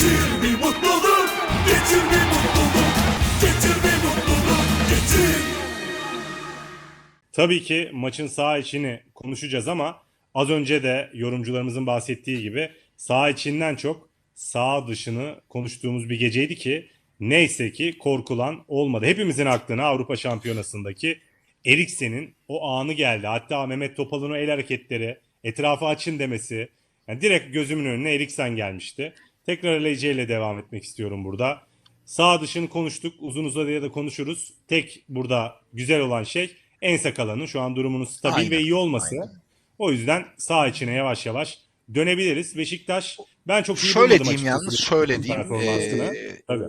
Getir bir mutluluk, getir bir mutluluk, getir bir mutluluk, getir. Tabii ki maçın sağ içini konuşacağız ama az önce de yorumcularımızın bahsettiği gibi sağ içinden çok sağ dışını konuştuğumuz bir geceydi ki neyse ki korkulan olmadı. Hepimizin aklına Avrupa Şampiyonası'ndaki Eriksen'in o anı geldi. Hatta Mehmet Topal'ın o el hareketleri, etrafı açın demesi. Yani direkt gözümün önüne Eriksen gelmişti. Tekrar LC ile devam etmek istiyorum burada. Sağ dışını konuştuk. Uzun uzadıya da konuşuruz. Tek burada güzel olan şey en sakalanın şu an durumunun stabil Aynen, ve iyi olması. aynen. O yüzden sağ içine yavaş yavaş dönebiliriz. Beşiktaş ben çok iyi Şöyle diyeyim yalnız, şöyle diyeyim. Ee, Tabii.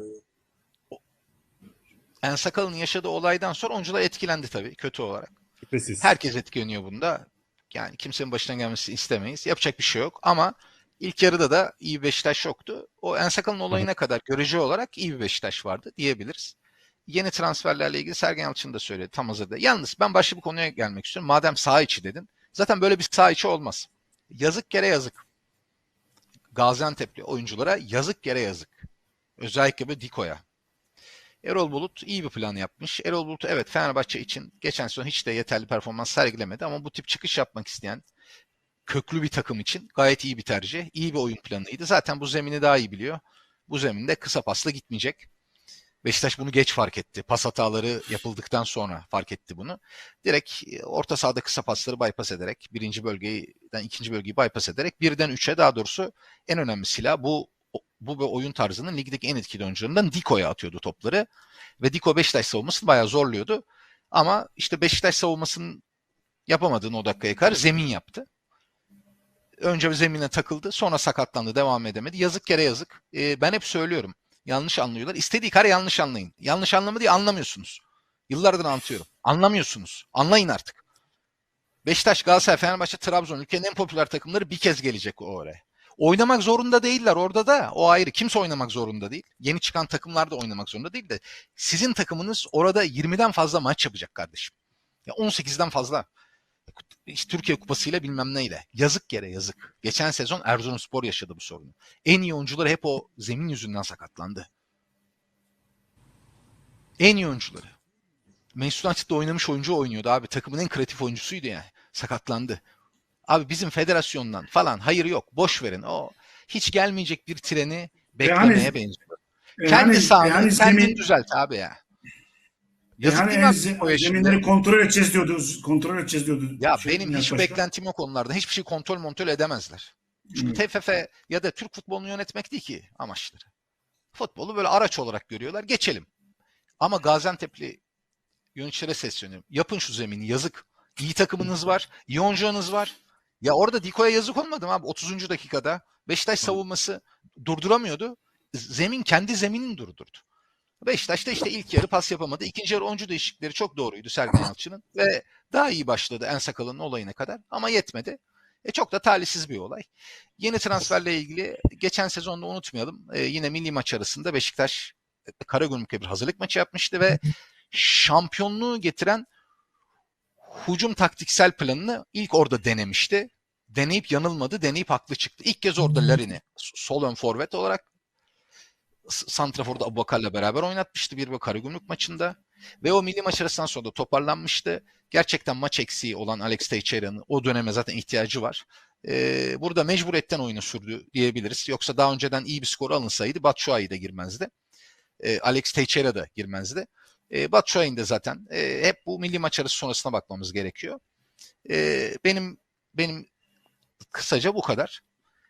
Ensakal'ın yaşadığı olaydan sonra oyuncular etkilendi tabii kötü olarak. Şüphesiz. Herkes etkileniyor bunda. Yani kimsenin başına gelmesini istemeyiz. Yapacak bir şey yok ama ilk yarıda da iyi bir Beşiktaş yoktu. O Ensakal'ın olayına kadar görece olarak iyi bir Beşiktaş vardı diyebiliriz. Yeni transferlerle ilgili Sergen Yalçın da söyledi tam hazırda. Yalnız ben başka bir konuya gelmek istiyorum. Madem sağ içi dedin. Zaten böyle bir sağ içi olmaz. Yazık yere yazık. Gaziantep'li oyunculara yazık yere yazık. Özellikle bir Diko'ya. Erol Bulut iyi bir plan yapmış. Erol Bulut evet Fenerbahçe için geçen sezon hiç de yeterli performans sergilemedi ama bu tip çıkış yapmak isteyen köklü bir takım için gayet iyi bir tercih. iyi bir oyun planıydı. Zaten bu zemini daha iyi biliyor. Bu zeminde kısa pasla gitmeyecek. Beşiktaş bunu geç fark etti. Pas hataları yapıldıktan sonra fark etti bunu. Direkt e, orta sahada kısa pasları bypass ederek, birinci bölgeden ikinci bölgeyi bypass ederek birden üçe daha doğrusu en önemli silah bu bu ve oyun tarzının ligdeki en etkili oyuncularından Diko'ya atıyordu topları. Ve Diko Beşiktaş savunmasını bayağı zorluyordu. Ama işte Beşiktaş savunmasının yapamadığını o dakikaya kadar zemin yaptı. Önce zemine takıldı. Sonra sakatlandı. Devam edemedi. Yazık yere yazık. Ee, ben hep söylüyorum. Yanlış anlıyorlar. İstediği kare yanlış anlayın. Yanlış anlamı diye anlamıyorsunuz. Yıllardır anlatıyorum. Anlamıyorsunuz. Anlayın artık. Beşiktaş, Galatasaray, Fenerbahçe, Trabzon ülkenin en popüler takımları bir kez gelecek o oraya. Oynamak zorunda değiller orada da. O ayrı. Kimse oynamak zorunda değil. Yeni çıkan takımlar da oynamak zorunda değil de sizin takımınız orada 20'den fazla maç yapacak kardeşim. Ya 18'den fazla. İşte Türkiye Kupası'yla bilmem neyle. Yazık yere yazık. Geçen sezon Erzurumspor yaşadı bu sorunu. En iyi oyuncuları hep o zemin yüzünden sakatlandı. En iyi oyuncuları. Mesut Açık'ta oynamış oyuncu oynuyordu abi. Takımın en kreatif oyuncusuydu yani. Sakatlandı. Abi bizim federasyondan falan hayır yok. Boş verin. O hiç gelmeyecek bir treni beklemeye Yani- benziyor. E, Kendi sahanı yani kendin zemin- düzelt abi ya. Yazık yani değil mi zeminleri kontrol edeceğiz diyordu. Kontrol edeceğiz diyordu. Ya Şey, benim hiç Başkan. beklentim yok onlardan. Hiçbir şey kontrol montol edemezler. Çünkü Hı. TFF ya da Türk futbolunu yönetmek değil ki amaçları. Futbolu böyle araç olarak görüyorlar. Geçelim. Ama Gaziantep'li yöneticilere sesleniyorum. Yapın şu zemini yazık. İyi takımınız var. iyi oyuncularınız var. Ya orada Diko'ya yazık olmadı mı abi? 30. dakikada Beşiktaş savunması durduramıyordu. Zemin kendi zeminini durdurdu. Beşiktaş da işte ilk yarı pas yapamadı. İkinci yarı oyuncu değişiklikleri çok doğruydu Sergen Yalçın'ın. Ve daha iyi başladı en sakalının olayına kadar. Ama yetmedi. E çok da talihsiz bir olay. Yeni transferle ilgili geçen sezonda unutmayalım. e, yine milli maç arasında Beşiktaş e, Karagümrük'e bir hazırlık maçı yapmıştı ve şampiyonluğu getiren hücum taktiksel planını ilk orada denemişti. Deneyip yanılmadı, deneyip haklı çıktı. İlk kez orada Larin'i sol ön forvet olarak Santrafor'da Abubakar'la beraber oynatmıştı bir ve Karagümrük maçında. Ve o milli maç arasından sonra da toparlanmıştı. Gerçekten maç eksiği olan Alex Teixeira'nın o döneme zaten ihtiyacı var. Ee, burada mecburiyetten oyunu sürdü diyebiliriz. Yoksa daha önceden iyi bir skor alınsaydı Batshuayi de girmezdi. Ee, Alex Teixeira da girmezdi. Ee, Batshuayi'nin de zaten e, hep bu milli maç arası sonrasına bakmamız gerekiyor. Ee, benim benim kısaca bu kadar.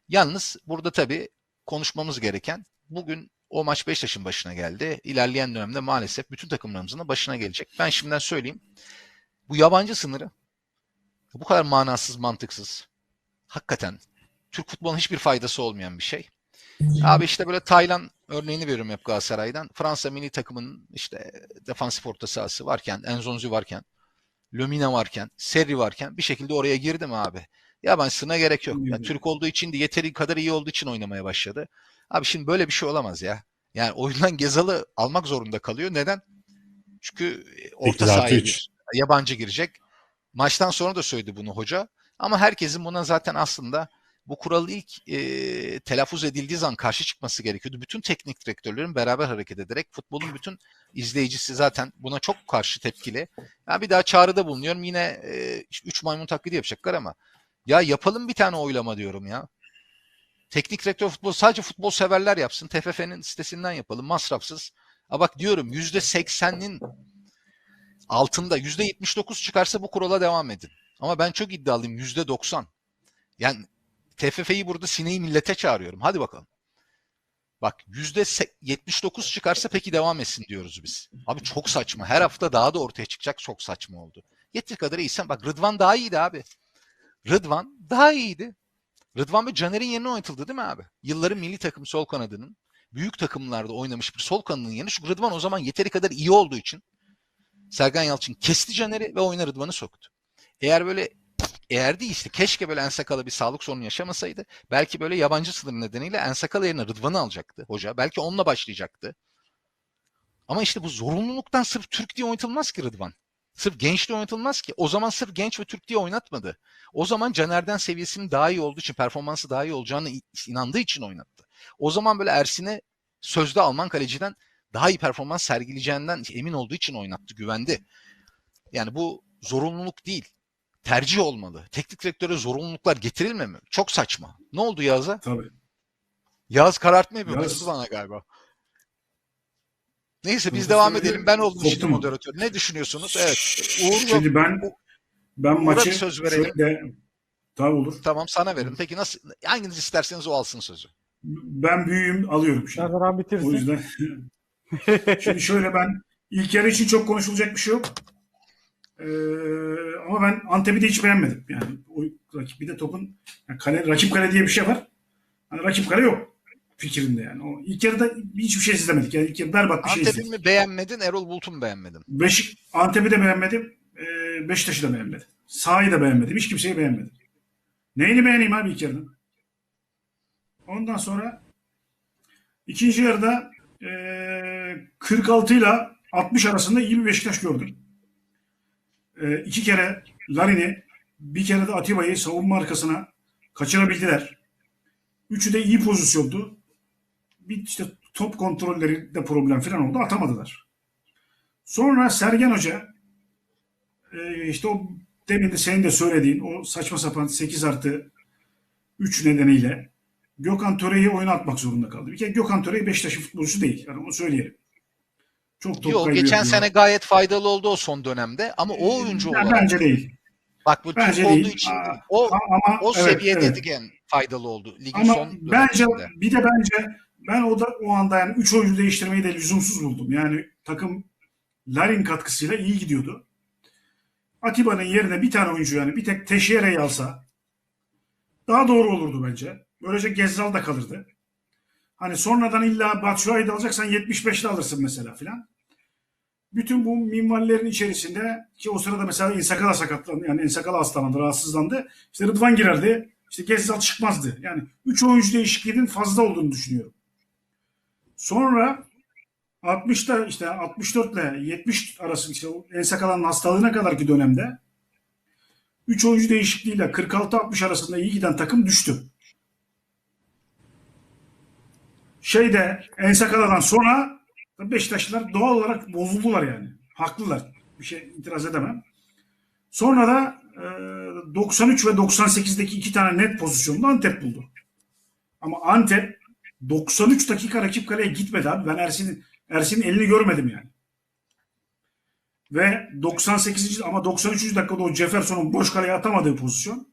Yalnız burada tabii konuşmamız gereken bugün o maç Beşiktaş'ın başına geldi. İlerleyen dönemde maalesef bütün takımlarımızın da başına gelecek. Ben şimdiden söyleyeyim. Bu yabancı sınırı bu kadar manasız, mantıksız. Hakikaten Türk futbolunun hiçbir faydası olmayan bir şey. Abi işte böyle Taylan örneğini veriyorum hep Galatasaray'dan. Fransa milli takımının işte defansif orta sahası varken, Enzonzi varken, Lömina varken, Serri varken bir şekilde oraya girdi mi abi? Yabancısına gerek yok. Ya, Türk olduğu için de yeteri kadar iyi olduğu için oynamaya başladı. Abi şimdi böyle bir şey olamaz ya. Yani oyundan Gezal'ı almak zorunda kalıyor. Neden? Çünkü orta 8 artı sahaya 3. yabancı girecek. Maçtan sonra da söyledi bunu hoca. Ama herkesin buna zaten aslında bu kural ilk e, telaffuz edildiği zaman karşı çıkması gerekiyordu. Bütün teknik direktörlerin beraber hareket ederek futbolun bütün izleyicisi zaten buna çok karşı tepkili. Ben bir daha çağrıda bulunuyorum. Yine e, üç maymun taklidi yapacaklar ama ya yapalım bir tane oylama diyorum ya. Teknik direktör futbol sadece futbol severler yapsın. TFF'nin sitesinden yapalım masrafsız. Ha bak diyorum %80'nin altında %79 çıkarsa bu kurala devam edin. Ama ben çok iddialıyım %90. Yani TFF'yi burada sineği millete çağırıyorum. Hadi bakalım. Bak %79 çıkarsa peki devam etsin diyoruz biz. Abi çok saçma. Her hafta daha da ortaya çıkacak çok saçma oldu. Yeteri kadar iyisen bak Rıdvan daha iyiydi abi. Rıdvan daha iyiydi. Rıdvan ve Caner'in yerine oynatıldı değil mi abi? Yılların milli takım sol kanadının büyük takımlarda oynamış bir sol kanadının yerine şu Rıdvan o zaman yeteri kadar iyi olduğu için Sergen Yalçın kesti Caner'i ve oyuna Rıdvan'ı soktu. Eğer böyle eğer değil keşke böyle Ensakala bir sağlık sorunu yaşamasaydı. Belki böyle yabancı sınır nedeniyle Ensakala yerine Rıdvan'ı alacaktı hoca. Belki onunla başlayacaktı. Ama işte bu zorunluluktan sırf Türk diye oynatılmaz ki Rıdvan. Sırf genç diye oynatılmaz ki. O zaman sırf genç ve Türk diye oynatmadı. O zaman Caner'den seviyesinin daha iyi olduğu için, performansı daha iyi olacağını inandığı için oynattı. O zaman böyle Ersin'e sözde Alman kaleciden daha iyi performans sergileyeceğinden emin olduğu için oynattı, güvendi. Yani bu zorunluluk değil. Tercih olmalı. Teknik direktöre zorunluluklar getirilmemeli. Çok saçma. Ne oldu Yağız'a? Tabii. Yağız karartma yapıyor. Yağız- bana galiba. Neyse biz devam edelim. Ben oldum şimdi moderatör. Ne düşünüyorsunuz? Evet. Uğur Şimdi ben ben maçı söz verelim. şöyle tabii olur. tamam sana verin. Peki nasıl hanginiz isterseniz o alsın sözü. Ben büyüğüm alıyorum şimdi. Abi bitirsin. O yüzden şimdi şöyle ben ilk yarı için çok konuşulacak bir şey yok. Ee, ama ben Antep'i de hiç beğenmedim. Yani o rakip bir de topun yani kale, rakip kale diye bir şey var. Hani rakip kale yok fikrinde yani. O ilk yarıda hiçbir şey izlemedik. Yani ilk yarı berbat bir şey Antep'i izledik. mi beğenmedin, Erol Bulut'u mu beğenmedin? Beşik, Antep'i de beğenmedim. Ee, Beşiktaş'ı da beğenmedim. Sahayı da beğenmedim. Hiç kimseyi beğenmedim. Neyini beğeneyim abi ilk yarıdan? Ondan sonra ikinci yarıda ee, 46 ile 60 arasında iyi bir Beşiktaş gördüm. Ee, iki kere Larin'i bir kere de Atiba'yı savunma arkasına kaçırabildiler. Üçü de iyi pozisyondu. Bir işte top kontrollerinde problem falan oldu. Atamadılar. Sonra Sergen Hoca e, işte o demin de senin de söylediğin o saçma sapan 8 artı 3 nedeniyle Gökhan Töre'yi oyuna atmak zorunda kaldı. Bir kere Gökhan Töre Beşiktaş'ın futbolcusu değil. Yani onu söyleyelim. Çok top Yok geçen yapıyor. sene gayet faydalı oldu o son dönemde ama o oyuncu Yani olarak Bence değil. bak bu Bence Türk olduğu değil. için Aa. O Ama o evet, seviyedeyken faydalı oldu. Ligin Ama son bence döneminde. bir de bence ben o da o anda yani 3 oyuncu değiştirmeyi de lüzumsuz buldum. Yani takım Larin katkısıyla iyi gidiyordu. Atiba'nın yerine bir tane oyuncu yani bir tek Teşere'yi alsa daha doğru olurdu bence. Böylece Gezzal da kalırdı. Hani sonradan illa Batshuayi'yi de alacaksan 75'te alırsın mesela filan. Bütün bu minvallerin içerisinde ki o sırada mesela Ensakala sakatlandı. Yani Ensakala hastalandı, rahatsızlandı. İşte Rıdvan girerdi. İşte Gezzal çıkmazdı. Yani 3 oyuncu değişikliğinin fazla olduğunu düşünüyorum. Sonra 60'ta işte 64 ile 70 arası işte o Ensakala'nın hastalığına kadarki dönemde 3 oyuncu değişikliğiyle 46-60 arasında iyi giden takım düştü. Şeyde Ensakala'dan sonra Beşiktaşlılar doğal olarak bozuldular yani. Haklılar. Bir şey itiraz edemem. Sonra da e, 93 ve 98'deki iki tane net pozisyonda Antep buldu. Ama Antep 93 dakika rakip kaleye gitmedi abi. Ben Ersin'in Ersin'in elini görmedim yani. Ve 98. ama 93. dakikada o Jefferson'un boş kaleye atamadığı pozisyon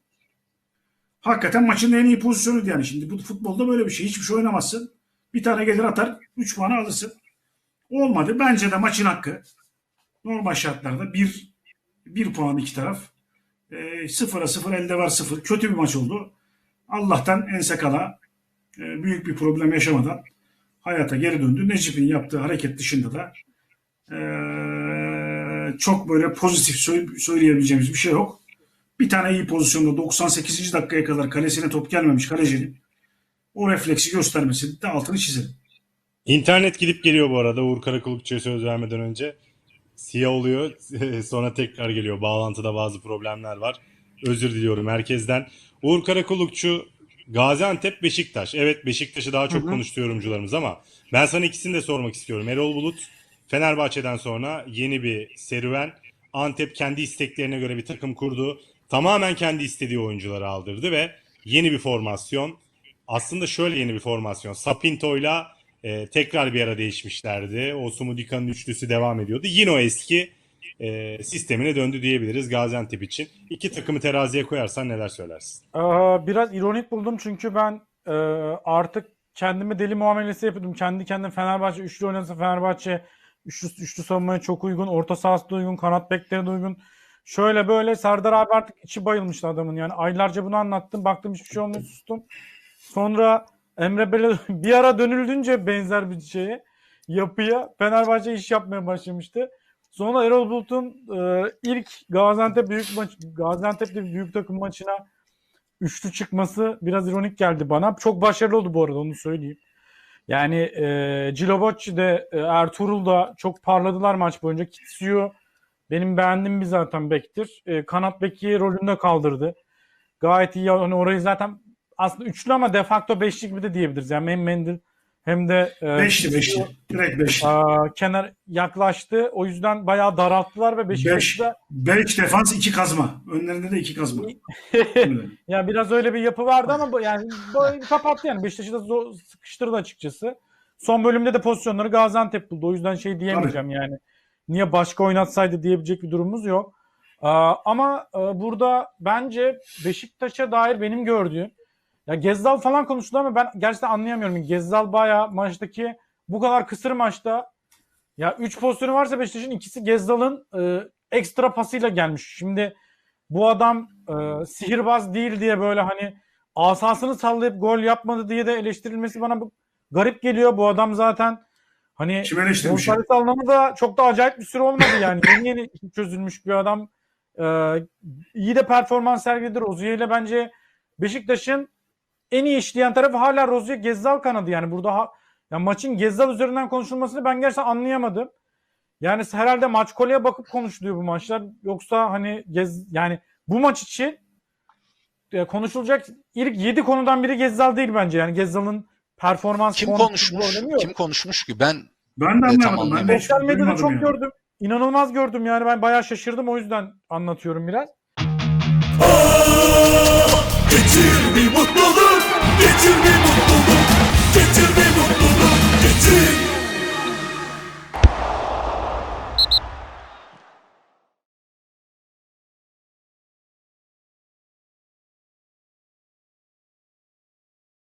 hakikaten maçın en iyi pozisyonuydu yani. Şimdi bu futbolda böyle bir şey. Hiçbir şey oynamazsın. Bir tane gelir atar 3 puanı alırsın. Olmadı. Bence de maçın hakkı normal şartlarda bir, bir puan iki taraf. E, sıfıra sıfır elde var sıfır. Kötü bir maç oldu. Allah'tan Ensekala e, büyük bir problem yaşamadan hayata geri döndü. Necip'in yaptığı hareket dışında da e, çok böyle pozitif söyle- söyleyebileceğimiz bir şey yok. Bir tane iyi pozisyonda 98. dakikaya kadar kalesine top gelmemiş kalecinin o refleksi göstermesi de altını çizelim. İnternet gidip geliyor bu arada Uğur Karakulukçu'ya söz vermeden önce. Siyah oluyor sonra tekrar geliyor. Bağlantıda bazı problemler var. Özür diliyorum herkesten. Uğur Karakulukçu Gaziantep Beşiktaş. Evet Beşiktaş'ı daha çok Hı hı. konuştu yorumcularımız ama ben sana ikisini de sormak istiyorum. Erol Bulut Fenerbahçe'den sonra yeni bir serüven. Antep kendi isteklerine göre bir takım kurdu. Tamamen kendi istediği oyuncuları aldırdı ve yeni bir formasyon. Aslında şöyle yeni bir formasyon. Sapinto'yla e, tekrar bir ara değişmişlerdi. O Sumudika'nın üçlüsü devam ediyordu. Yine o eski e, sistemine döndü diyebiliriz Gaziantep için. İki takımı teraziye koyarsan neler söylersin? Ee, biraz ironik buldum çünkü ben e, artık kendime deli muamelesi yapıyordum. Kendi kendime Fenerbahçe üçlü oynasa Fenerbahçe üçlü, üçlü savunmaya çok uygun. Orta sahası da uygun. Kanat bekleri de uygun. Şöyle böyle Serdar abi artık içi bayılmıştı adamın. Yani aylarca bunu anlattım. Baktım hiçbir şey olmuyor sustum. Sonra Emre Bele bir ara dönüldünce benzer bir şeye yapıya Fenerbahçe iş yapmaya başlamıştı. Sonra Erol Bulut'un e, ilk Gaziantep büyük maç Gaziantep'te büyük takım maçına üçlü çıkması biraz ironik geldi bana. Çok başarılı oldu bu arada onu söyleyeyim. Yani e, Cilobocci de e, Ertuğrul da çok parladılar maç boyunca. Kitsiyo benim beğendiğim bir zaten bektir. E, kanat beki rolünde kaldırdı. Gayet iyi. Hani orayı zaten aslında üçlü ama de facto beşlik bir de diyebiliriz. Yani Mendil hem de e, Beşli beşli. Direkt beşli. Aa, kenar yaklaştı. O yüzden bayağı daralttılar ve Beş. Beşiktaş'ta Beş defans iki kazma. Önlerinde de iki kazma. Ya biraz öyle bir yapı vardı ama yani böyle kapattı yani. Beşiktaş'ı da zor, sıkıştırdı açıkçası. Son bölümde de pozisyonları Gaziantep buldu. O yüzden şey diyemeyeceğim yani. Niye başka oynatsaydı diyebilecek bir durumumuz yok. Ama e, burada bence Beşiktaş'a dair benim gördüğüm ya Gezzal falan konuştu ama ben gerçekten anlayamıyorum. Gezzal bayağı maçtaki bu kadar kısır maçta ya 3 pozisyonu varsa Beşiktaş'ın ikisi Gezzal'ın e, ekstra pasıyla gelmiş. Şimdi bu adam e, sihirbaz değil diye böyle hani asasını sallayıp gol yapmadı diye de eleştirilmesi bana bu- garip geliyor. Bu adam zaten hani bonservis anlamı da çok da acayip bir süre olmadı yani. yeni yeni çözülmüş bir adam. E, iyi de performans sergiledi. Rozier ile bence Beşiktaş'ın en iyi işleyen tarafı hala Rozier Gezzal kanadı yani burada ha, ya maçın Gezzal üzerinden konuşulmasını ben gerçekten anlayamadım. Yani herhalde maç koleye bakıp konuşuluyor bu maçlar. Yoksa hani Gez yani bu maç için e, konuşulacak ilk 7 konudan biri Gezzal değil bence. Yani Gezzal'ın performans Kim konuşmuş? Kim konuşmuş ki? Ben Ben de Evet, anlamadım. tamam, Ben de Sosyal medyada çok yani. gördüm. İnanılmaz gördüm yani ben bayağı şaşırdım o yüzden anlatıyorum biraz. Geçir bir mutluluk, geçir bir mutluluk.